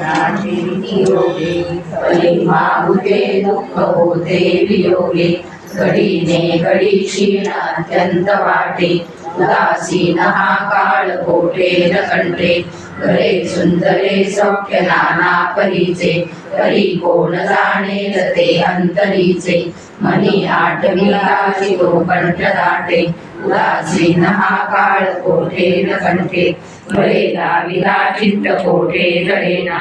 योगे परिमाहुते दुःख होते वियोगे. घडीने घडी क्षीण अत्यंत वाटे उदासीन हा काळ कोठे न कंठे घरे सुंदरे सौख्य नाना परीचे. तरी कोण जाणे ते अंतरीचे. मनी आठविला तो कंठ दाटे. उदासीन हा काळ कोठे न कंठे घरेला लाविला चित्त कोठे जळेना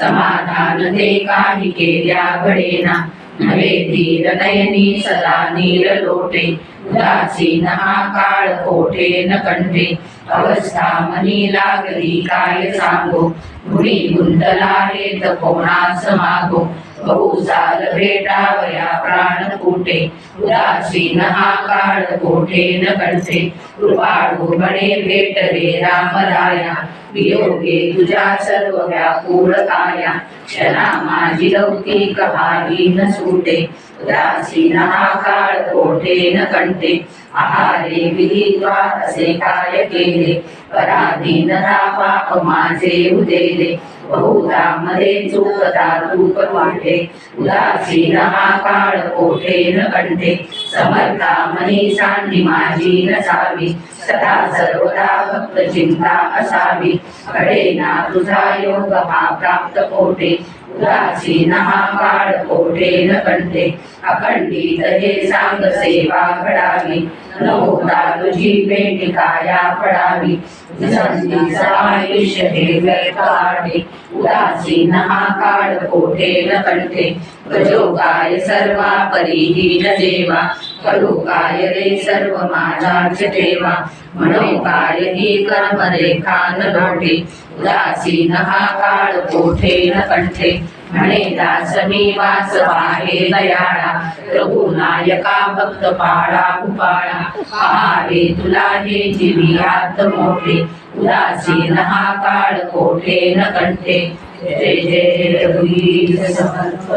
समाधान ते काही केल्या घडेना. हवे धीर नयनी सदा नीर लोटे उदासीन हा काळ कोठे न कंठे? अवस्था मनी लागली काय सांगो? गुणी गुंतला हेत कोणास मागो? बहुसाल भेटावया प्राण कोठे उदासीन हा काळ कोठे न कळते. कृपाळू बने भेटले रे राम राया. वियोगे तुझ्या सर्व व्याकुळ काया. क्षणा माझी लौकिक हाही न सुटे. उदासीन हा काळ कोठे न कळते. आहारे विधित्वा असे काय केले? पराधीनता पाप माझे उदेले. बहुधा मध्ये चुकता तूप वाटे उदासीन हा काळ कोठे न कंठे. समर्था मनी सांडी माझी नसावी. सदा सर्वदा भक्त चिंता असावी. कडेना तुझा योग हा प्राप्त कोठे. उदासीन हा काळ कोठे न कंठे. अखंडित हे सांग सेवा घडावी. नवता तुझी पडावी संधीचा आयुष्य हे कोठे न कंठे काय सर्वा परिहीन देवा करू काय रे सर्व माझाच ठेवा म्हणो काय ही कर्म रेखा न लोटे उदासीन हा काळ कोठे न कंठे. म्हणे दास मी वास आहे दयाळा प्रभू नायका भक्त पाळा उपाळा. पहावे तुला हे जीवी आत मोठे उदासीन हा काळ कोठे न कंठे. जय जय रघुवीर समर्थ